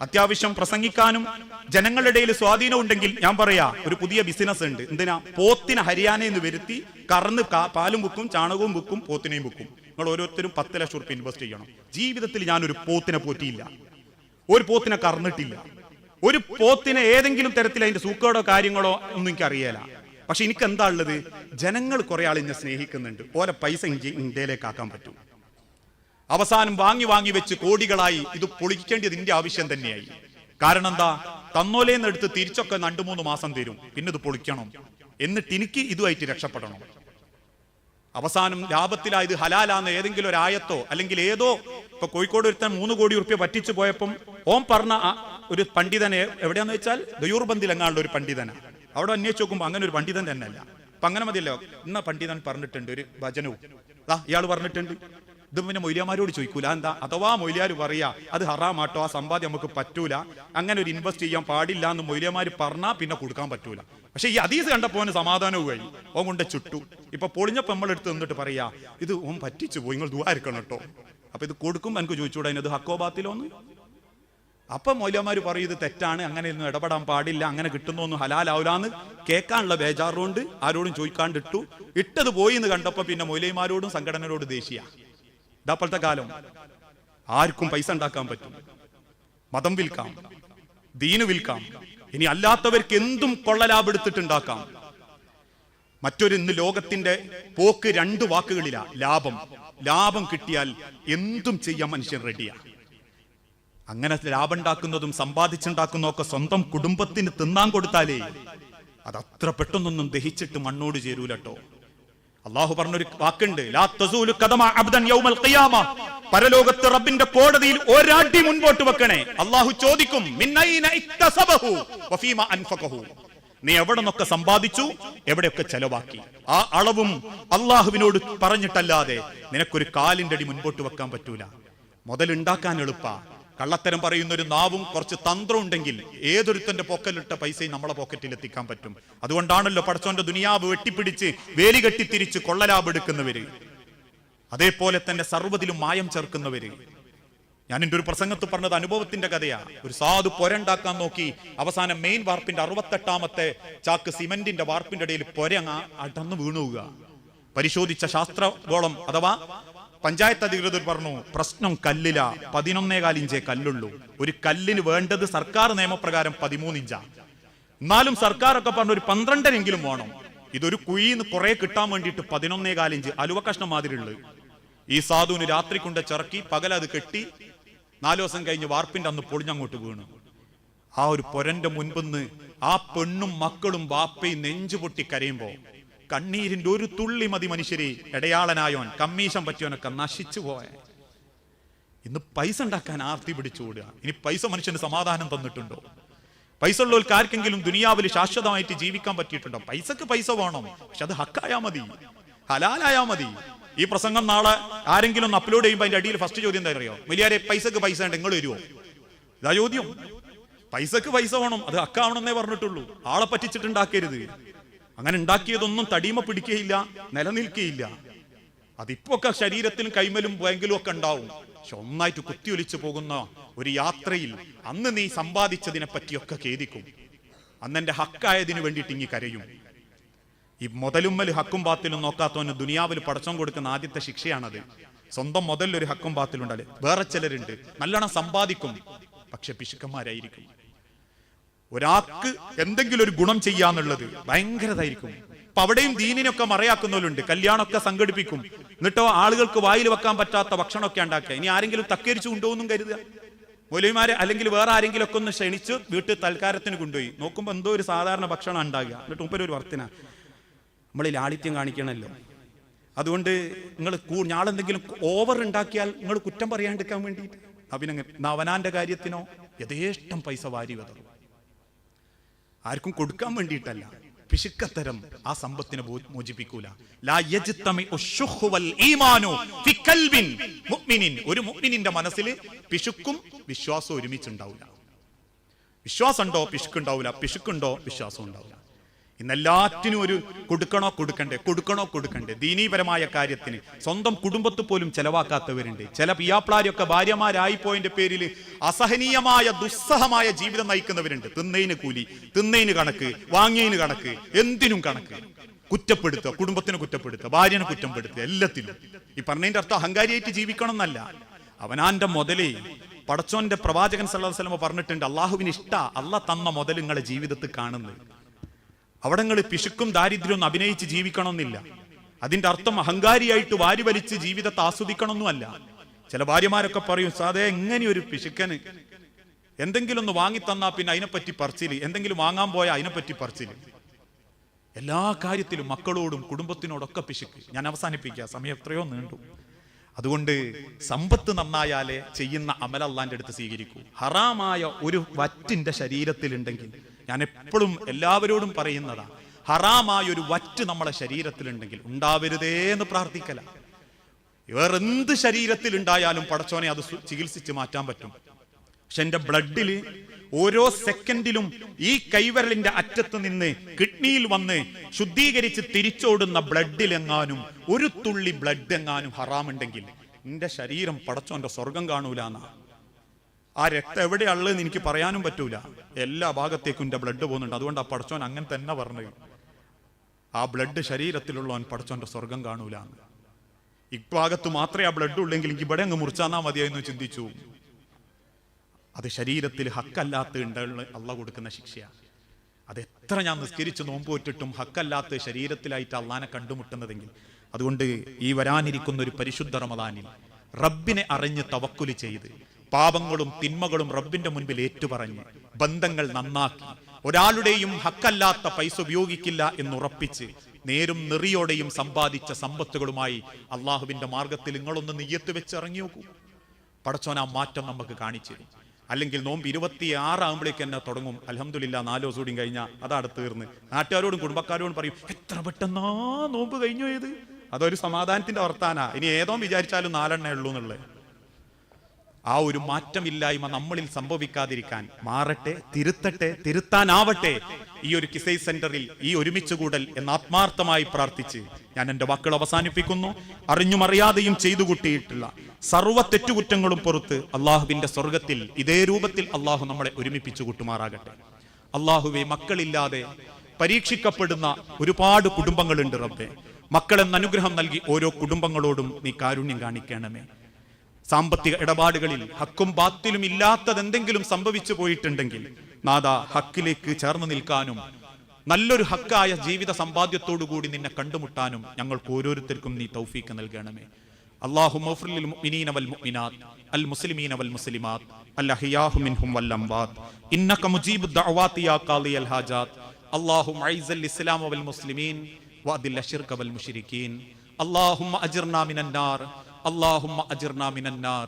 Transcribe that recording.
അത്യാവശ്യം പ്രസംഗിക്കാനും ജനങ്ങളുടെ ഇടയിൽ സ്വാധീനം ഉണ്ടെങ്കിൽ ഞാൻ പറയാ ഒരു പുതിയ ബിസിനസ് ഉണ്ട്. എന്തിനാ? പോത്തിനെ ഹരിയാന എന്ന് വരുത്തി കറന്ന് പാലും ബുക്കും ചാണകവും ബുക്കും പോത്തിനെയും ബുക്കും നിങ്ങൾ ഓരോരുത്തരും പത്ത് ലക്ഷം ഉറുപ്പ് ഇൻവെസ്റ്റ് ചെയ്യണം. ജീവിതത്തിൽ ഞാൻ ഒരു പോത്തിനെ പോറ്റിയില്ല. ഒരു പോത്തിനെ കറന്നിട്ടില്ല. ഒരു പോത്തിനെ ഏതെങ്കിലും തരത്തിൽ അതിന്റെ സൂക്കേടോ കാര്യങ്ങളോ ഒന്നും എനിക്ക് അറിയില്ല പക്ഷെ എനിക്ക് എന്താ ഉള്ളത്? ജനങ്ങൾ കുറെ ആൾ എന്നെ സ്നേഹിക്കുന്നുണ്ട്. ഓരോ പൈസ ഇന്ത്യയിലേക്കാക്കാൻ പറ്റും. അവസാനം വാങ്ങി വാങ്ങി വെച്ച് കോടികളായി ഇത് പൊളിക്കേണ്ടത് ഇതിന്റെ ആവശ്യം തന്നെയായി. കാരണം എന്താ തന്നോലേന്ന് എടുത്ത് തിരിച്ചൊക്കെ രണ്ടു മൂന്ന് മാസം തരും. പിന്നെ ഇത് പൊളിക്കണം. എന്നിട്ട് എനിക്ക് ഇതുമായിട്ട് രക്ഷപ്പെടണം. അവസാനം ലാഭത്തിലായത് ഹലാലാന്ന് ഏതെങ്കിലും ഒരു ആയത്തോ അല്ലെങ്കിൽ ഏതോ ഇപ്പൊ കോഴിക്കോട് ഒരുത്തൻ മൂന്ന് കോടി ഉറുപ്പ്യ പറ്റിച്ചു പോയപ്പം ഓം പറഞ്ഞ ഒരു പണ്ഡിതനെ എവിടെയാന്ന് വെച്ചാൽ? ദയൂർബന്ധി എങ്ങാണ്ട് ഒരു പണ്ഡിതന. അവിടെ അന്വേഷിച്ച് നോക്കുമ്പോ അങ്ങനെ ഒരു പണ്ഡിതൻ തന്നെയല്ല. അപ്പൊ അങ്ങനെ മതിയല്ലോ. ഇന്ന പണ്ഡിതൻ പറഞ്ഞിട്ടുണ്ട് ഒരു ഭജനവും ഇയാൾ പറഞ്ഞിട്ടുണ്ട്. ഇത് പിന്നെ മൊയ്ലിയാമാരോട് ചോദിക്കൂല എന്താ? അഥവാ മൊയ്ലിയാർ പറയാ അത് ഹറാമാട്ടോ ആ സമ്പാദ്യം നമുക്ക് പറ്റൂല. അങ്ങനെ ഒരു ഇൻവെസ്റ്റ് ചെയ്യാൻ പാടില്ല എന്ന് മൊയ്ലിയമാര് പറഞ്ഞാൽ പിന്നെ കൊടുക്കാൻ പറ്റൂല. പക്ഷെ ഈ അതീസ് കണ്ടപ്പോ അവന് കഴിഞ്ഞു ഓൻ കൊണ്ട് ചുട്ടു. ഇപ്പൊ പൊളിഞ്ഞപ്പോ നമ്മളെടുത്ത് നിന്നിട്ട് പറയാ ഇത് ഓൻ പറ്റിച്ചു പോയി നിങ്ങൾ ദുവാരിക്കണം കേട്ടോ അപ്പൊ ഇത് കൊടുക്കുമ്പോ എനിക്ക് ചോദിച്ചൂടാ ഇത് ഹക്കോബാത്തിലോന്ന് അപ്പൊ മൗല്യമാര് പറയും ഇത് തെറ്റാണ് അങ്ങനെ ഒന്നും ഇടപെടാൻ പാടില്ല അങ്ങനെ കിട്ടുന്നൊന്നും ഹലാലാവൂലാന്ന് കേൾക്കാനുള്ള ബേജാറുകൊണ്ട് ആരോടും ചോദിക്കാണ്ടിട്ടു. ഇട്ടത് പോയി എന്ന് കണ്ടപ്പോ പിന്നെ മൗലൈമാരോടും സംഘടനയോടും ദേശീയ ഇതാപ്പോഴത്തെ കാലം. ആർക്കും പൈസ ഉണ്ടാക്കാൻ പറ്റും. മതം വിൽക്കാം. ദീന് വിൽക്കാം. ഇനി അല്ലാത്തവർക്ക് എന്തും കൊള്ളലാഭം എടുത്തിട്ടുണ്ടാക്കാം. മറ്റൊരു ഇന്ന് ലോകത്തിന്റെ പോക്ക് രണ്ട് വാക്കുകളിലാ. ലാഭം. ലാഭം കിട്ടിയാൽ എന്തും ചെയ്യാൻ മനുഷ്യൻ റെഡിയാ അങ്ങനെ ലാഭം ഉണ്ടാക്കുന്നതും സമ്പാദിച്ചുണ്ടാക്കുന്നതൊക്കെ സ്വന്തം കുടുംബത്തിന് തിന്നാൻ കൊടുത്താലേ അത് അത്ര പെട്ടെന്നൊന്നും ദഹിച്ചിട്ട് മണ്ണോട് ചേരൂലട്ടോ അള്ളാഹു പറഞ്ഞൊരു വാക്കുണ്ട് പരലോകത്ത് റബ്ബിന്റെ കോടതിയിൽ ഒരാട്ടി മുൻപോട്ട് വെക്കണേ. അള്ളാഹു ചോദിക്കും നീ എവിടെ നിന്നൊക്കെ സമ്പാദിച്ചു? എവിടെയൊക്കെ ചെലവാക്കി? ആ അളവും അള്ളാഹുവിനോട് പറഞ്ഞിട്ടല്ലാതെ നിനക്കൊരു കാലിന്റെ അടി മുൻപോട്ട് വെക്കാൻ പറ്റൂല. മുതലുണ്ടാക്കാൻ എളുപ്പ. കള്ളത്തരം പറയുന്ന ഒരു നാവും കുറച്ച് തന്ത്രം ഉണ്ടെങ്കിൽ ഏതൊരുത്തന്റെ പൊക്കലിട്ട പൈസയും നമ്മളെ പോക്കറ്റിൽ എത്തിക്കാൻ പറ്റും. അതുകൊണ്ടാണല്ലോ പടച്ചോന്റെ ദുനിയാവ് വെട്ടിപ്പിടിച്ച് വേലി കെട്ടിത്തിരിച്ച് കൊള്ളലാഭം എടുക്കുന്നവര്. അതേപോലെ തന്നെ സർവതിലും മായം ചേർക്കുന്നവര്. ഞാൻ എന്റെ ഒരു പ്രസംഗത്ത് പറഞ്ഞത് അനുഭവത്തിന്റെ കഥയാ. ഒരു സാധു പൊരണ്ടാക്കാൻ നോക്കി അവസാനം മെയിൻ വാർപ്പിന്റെ അറുപത്തെട്ടാമത്തെ ചാക്ക് സിമെന്റിന്റെ വാർപ്പിന്റെ ഇടയിൽ പൊര അടന്നു വീണുക പരിശോധിച്ച ശാസ്ത്രഗോളം അഥവാ പഞ്ചായത്ത് അധികൃതർ പറഞ്ഞു പ്രശ്നം കല്ലില. പതിനൊന്നേകാൽ ഇഞ്ചേ കല്ലുള്ളൂ. ഒരു കല്ലിന് വേണ്ടത് സർക്കാർ നിയമപ്രകാരം പതിമൂന്ന് ഇഞ്ചാ. സർക്കാർ ഒക്കെ പറഞ്ഞു ഒരു പന്ത്രണ്ടരെങ്കിലും വേണം. ഇതൊരു കുഴിന്ന് കുറെ കിട്ടാൻ വേണ്ടിയിട്ട് പതിനൊന്നേകാൽ ഇഞ്ച് അലുവ കഷ്ണം മാതിരി ഉള്ളു ഈ സാധുവിന് രാത്രി കൊണ്ട് ചിറക്കി പകലത് കെട്ടി നാലു ദിവസം കഴിഞ്ഞ് വാർപ്പിന്റെ അന്ന് പൊളിഞ്ഞങ്ങോട്ട് വീണു. ആ ഒരു പൊരന്റെ മുൻപിന്ന് ആ പെണ്ണും മക്കളും ബാപ്പയും നെഞ്ചു പൊട്ടി കരയുമ്പോ കണ്ണീരിന്റെ ഒരു തുള്ളി മതി മനുഷ്യരെ. ഇടയാളനായോൻ കമ്മീഷൻ പറ്റിയോനൊക്കെ നശിച്ചു പോയ. ഇന്ന് പൈസ ഉണ്ടാക്കാൻ ആർത്തി പിടിച്ചുകൂടുക ഇനി പൈസ മനുഷ്യന് സമാധാനം തന്നിട്ടുണ്ടോ? പൈസ ഉള്ളവർക്ക് ആർക്കെങ്കിലും ദുനിയാവിൽ ശാശ്വതമായിട്ട് ജീവിക്കാൻ പറ്റിയിട്ടുണ്ടോ? പൈസക്ക് പൈസ വേണം പക്ഷെ അത് ഹക്കായാ മതി. ഹലാലായാ മതി. ഈ പ്രസംഗം നാളെ ആരെങ്കിലും ഒന്ന് അപ്ലോഡ് ചെയ്യുമ്പോൾ അതിന്റെ അടിയിൽ ഫസ്റ്റ് ചോദ്യം എന്താ അറിയോ? വലിയാരെ പൈസക്ക് പൈസ ഉണ്ട് നിങ്ങൾ വരുമോ ഇതാ ചോദ്യം. പൈസക്ക് പൈസ വേണം അത് ഹക്കാവണമെന്നേ പറഞ്ഞിട്ടുള്ളൂ. ആളെ പറ്റിച്ചിട്ടുണ്ടാക്കരുത്. അങ്ങനെ ഉണ്ടാക്കിയതൊന്നും തടിമ പിടിക്കുകയില്ല നിലനിൽക്കുകയില്ല അതിപ്പോ ഒക്കെ ശരീരത്തിലും കൈമലും വേങ്കിലും ഒക്കെ ഉണ്ടാവും. പക്ഷെ ഒന്നായിട്ട് കുത്തിയൊലിച്ചു പോകുന്ന ഒരു യാത്രയിൽ അന്ന് നീ സമ്പാദിച്ചതിനെ പറ്റിയൊക്കെ ഖേദിക്കും. അന്ന് എന്റെ ഹക്കായതിനു വേണ്ടിയിട്ട് ഇങ്ങി കരയും. ഈ മുതലുമ്മൽ ഹക്കും പാത്തിലും നോക്കാത്തവന് ദുനിയാവിൽ പടച്ചം കൊടുക്കുന്ന ആദ്യത്തെ ശിക്ഷയാണത്. സ്വന്തം മുതലൊരു ഹക്കും പാത്തിലുണ്ടല്ലേ വേറെ ചിലരുണ്ട്. നല്ലോണം സമ്പാദിക്കും. പക്ഷെ പിശുക്കന്മാരായിരിക്കും. ഒരാൾക്ക് എന്തെങ്കിലും ഒരു ഗുണം ചെയ്യാന്നുള്ളത് ഭയങ്കരതായിരിക്കും. അപ്പൊ അവിടെയും ദീനിനൊക്കെ മറയാക്കുന്നവരുണ്ട്. കല്യാണമൊക്കെ സംഘടിപ്പിക്കും. എന്നിട്ടോ ആളുകൾക്ക് വായിൽ വെക്കാൻ പറ്റാത്ത ഭക്ഷണമൊക്കെ ഉണ്ടാക്കുക. ഇനി ആരെങ്കിലും തക്കരിച്ചു കൊണ്ടുപോകുന്നു കരുതുക. മൊലിമാരെ അല്ലെങ്കിൽ വേറെ ആരെങ്കിലും ഒക്കെ ഒന്ന് ക്ഷണിച്ച് വീട്ടിൽ തൽക്കാരത്തിന് കൊണ്ടുപോയി. നോക്കുമ്പോൾ എന്തോ ഒരു സാധാരണ ഭക്ഷണം ഉണ്ടാകുക. എന്നിട്ട് മുമ്പ് ഒരു വർത്തന. നമ്മൾ ലാളിത്യം കാണിക്കണല്ലോ. അതുകൊണ്ട് നിങ്ങൾ ഞാളെന്തെങ്കിലും ഓവർ ഉണ്ടാക്കിയാൽ നിങ്ങൾ കുറ്റം പറയാണ്ടിരിക്കാൻ വേണ്ടി അഭിനങ്ങൻ നവനാന്റെ കാര്യത്തിനോ യഥേഷ്ടം പൈസ വാരി വതറും. ആർക്കും കൊടുക്കാൻ വേണ്ടിയിട്ടല്ല. പിശുക്കത്തരം ആ സമ്പത്തിനെ മോചിപ്പിക്കൂല. ഒരു മുഗ്മിനിന്റെ മനസ്സിൽ പിശുക്കും വിശ്വാസവും ഒരുമിച്ചുണ്ടാവില്ല വിശ്വാസം ഉണ്ടോ പിശുക്കുണ്ടാവില്ല പിശുക്കുണ്ടോ? വിശ്വാസം ഉണ്ടാവില്ല ഇന്നെല്ലാറ്റിനും ഒരു കൊടുക്കണോ കൊടുക്കണ്ടേ കൊടുക്കണോ കൊടുക്കണ്ടേ? ദീനീപരമായ കാര്യത്തിന് സ്വന്തം കുടുംബത്ത് പോലും ചെലവാക്കാത്തവരുണ്ട്. ചില പിയാപ്ലാരൊക്കെ ഭാര്യമാരായി പോയതിന്റെ പേരിൽ അസഹനീയമായ ദുസ്സഹമായ ജീവിതം നയിക്കുന്നവരുണ്ട്. തിന്നതിന് കൂലി തിന്നതിന് കണക്ക് വാങ്ങിയതിന് കണക്ക് എന്തിനും കണക്ക്. കുറ്റപ്പെടുത്തുക കുടുംബത്തിന് കുറ്റപ്പെടുത്തുക ഭാര്യനെ കുറ്റപ്പെടുത്തുക എല്ലാത്തിലും. ഈ പറഞ്ഞതിന്റെ അർത്ഥം അഹങ്കാരിയായിട്ട് ജീവിക്കണം എന്നല്ല അവനാന്റെ മുതലേ പടച്ചോന്റെ പ്രവാചകൻ അലൈഹി പറഞ്ഞിട്ടുണ്ട് അള്ളാഹുവിന് ഇഷ്ട അല്ല തന്ന മുതൽ നിങ്ങളുടെ ജീവിതത്തിൽ കാണുന്നത്. അവിടെ നിങ്ങൾ പിശുക്കും ദാരിദ്ര്യവും അഭിനയിച്ച് ജീവിക്കണമെന്നില്ല. അതിന്റെ അർത്ഥം അഹങ്കാരിയായിട്ട് വാരി വലിച്ച് ജീവിതത്തെ ആസ്വദിക്കണമെന്നുമല്ല. ചില ഭാര്യമാരൊക്കെ പറയും സാധേ എങ്ങനെ ഒരു പിശുക്കന്? എന്തെങ്കിലും ഒന്ന് വാങ്ങി തന്നാ പിന്നെ അതിനെപ്പറ്റി പറച്ചിൽ. എന്തെങ്കിലും വാങ്ങാൻ പോയാൽ അതിനെപ്പറ്റി പറച്ചിൽ. എല്ലാ കാര്യത്തിലും മക്കളോടും കുടുംബത്തിനോടൊക്കെ പിശുക്ക്. ഞാൻ അവസാനിപ്പിക്കുക സമയം എത്രയോ നീണ്ടു. അതുകൊണ്ട് സമ്പത്ത് നന്നായാലേ ചെയ്യുന്ന അമൽ അടുത്ത് സ്വീകരിക്കൂ. ഹറാമായ ഒരു വറ്റിന്റെ ശരീരത്തിലുണ്ടെങ്കിൽ ഞാൻ എപ്പോഴും എല്ലാവരോടും പറയുന്നതാ ഹറാമായ ഒരു വറ്റ് നമ്മളെ ശരീരത്തിലുണ്ടെങ്കിൽ ഉണ്ടാവരുതേ എന്ന് പ്രാർത്ഥിക്കല. വേറെന്ത് ശരീരത്തിൽ ഉണ്ടായാലും പടച്ചോനെ അത് ചികിത്സിച്ച് മാറ്റാൻ പറ്റും. പക്ഷെ എന്റെ ബ്ലഡിൽ ഓരോ സെക്കൻഡിലും ഈ കൈവരലിന്റെ അറ്റത്ത് നിന്ന് കിഡ്നിയിൽ വന്ന് ശുദ്ധീകരിച്ച് തിരിച്ചോടുന്ന ബ്ലഡിൽ എങ്ങാനും ഒരു തുള്ളി ബ്ലഡ് എങ്ങാനും ഹറാമുണ്ടെങ്കിൽ എന്റെ ശരീരം പടച്ചോന്റെ സ്വർഗം കാണൂലെന്നാ. ആ രക്തം എവിടെയുള്ളതെന്ന് എനിക്ക് പറയാനും പറ്റൂല. എല്ലാ ഭാഗത്തേക്കും എന്റെ ബ്ലഡ് പോകുന്നുണ്ട്. അതുകൊണ്ട് ആ പടച്ചോൻ അങ്ങനെ തന്നെ പറഞ്ഞു. ആ ബ്ലഡ് ശരീരത്തിലുള്ളവൻ പടച്ചോന്റെ സ്വർഗം കാണൂല. ഇഭാഗത്ത് മാത്രമേ ആ ബ്ലഡ് ഉള്ളെങ്കിൽ എനിക്ക് ഇവിടെ അങ്ങ് മുറിച്ചാന്നാ മതിയായിരുന്നു ചിന്തിച്ചു. അത് ശരീരത്തിൽ ഹക്കല്ലാത്ത ഉണ്ട് അള്ള കൊടുക്കുന്ന ശിക്ഷയാണ് അത് എത്ര ഞാൻ നിസ്കരിച്ച് നോമ്പോറ്റിട്ടും ഹക്കല്ലാത്ത ശരീരത്തിലായിട്ട് അള്ളാനെ കണ്ടുമുട്ടുന്നതെങ്കിൽ അതുകൊണ്ട് ഈ വരാനിരിക്കുന്ന ഒരു പരിശുദ്ധ റമദാനിൽ റബ്ബിനെ അറിഞ്ഞ് തവക്കുലി ചെയ്ത് പാപങ്ങളും തിന്മകളും റബ്ബിന്റെ മുൻപിൽ ഏറ്റുപറഞ്ഞ് ബന്ധങ്ങൾ നന്നാക്കി. ഒരാളുടെയും ഹക്കല്ലാത്ത പൈസ ഉപയോഗിക്കില്ല എന്നുറപ്പിച്ച് നേരും നെറിയോടെയും സമ്പാദിച്ച സമ്പത്തുകളുമായി അള്ളാഹുവിന്റെ മാർഗത്തിൽ നിങ്ങളൊന്ന് നെയ്യത്ത് വെച്ച് ഇറങ്ങി നോക്കൂ. പടച്ചോൻ ആ മാറ്റം നമുക്ക് കാണിച്ചു അല്ലെങ്കിൽ നോമ്പ് ഇരുപത്തി ആറാകുമ്പോഴേക്ക് തന്നെ തുടങ്ങും. അലഹമില്ല നാലോ ദിവസം കഴിഞ്ഞാൽ അതാണ് തീർന്ന്. നാട്ടുകാരോടും കുടുംബക്കാരോടും പറയും എത്ര പെട്ടെന്നാ നോമ്പ് കഴിഞ്ഞു പോയത്? അതൊരു സമാധാനത്തിന്റെ വർത്താനാ. ഇനി ഏതോ വിചാരിച്ചാലും നാലെണ്ണേ ഉള്ളൂ എന്നുള്ളത്. ആ ഒരു മാറ്റമില്ലായ്മ നമ്മളിൽ സംഭവിക്കാതിരിക്കാൻ മാറട്ടെ തിരുത്തട്ടെ തിരുത്താനാവട്ടെ ഈ ഒരു കിസൈ സെന്ററിൽ ഈ ഒരുമിച്ച് കൂടൽ എന്ന് ആത്മാർത്ഥമായി പ്രാർത്ഥിച്ച് ഞാൻ എന്റെ വാക്കുകൾ അവസാനിപ്പിക്കുന്നു. അറിഞ്ഞും അറിയാതെയും ചെയ്തു കൂട്ടിയിട്ടുള്ള സർവ തെറ്റുകുറ്റങ്ങളും പുറത്ത് അള്ളാഹുവിന്റെ സ്വർഗത്തിൽ ഇതേ രൂപത്തിൽ അള്ളാഹു നമ്മളെ ഒരുമിപ്പിച്ചു കൂട്ടുമാറാകട്ടെ. അള്ളാഹുവെ മക്കളില്ലാതെ പരീക്ഷിക്കപ്പെടുന്ന ഒരുപാട് കുടുംബങ്ങളുണ്ട് റബ്ബെ. മക്കളെന്ന അനുഗ്രഹം നൽകി ഓരോ കുടുംബങ്ങളോടും നീ കാരുണ്യം കാണിക്കണമേ. സാമ്പത്തിക ഇടപാടുകളിൽ ഹക്കും ബാത്തിലും ഇല്ലാത്തതെന്തെങ്കിലും സംഭവിച്ചു പോയിട്ടുണ്ടെങ്കിൽ നാദ ഹക്കിലേക്ക് ചേർന്ന് നിൽക്കാനും നല്ലൊരു ഹക്കായ ജീവിത സമ്പാദ്യത്തോടു കൂടി നിന്നെ കണ്ടുമുട്ടാനും ഞങ്ങൾക്ക് ഓരോരുത്തർക്കും നീ തൗഫീക്ക് നൽകണമേ അള്ളാഹു المسلمين والمسلمات الأحياء منهم والأموات إنك مجيب الدعوات يا قاضي الحاجات اللهم أعز الإسلام والمسلمين وأذل الشرك والمشركين اللهم أجرنا من النار اللهم أجرنا من النار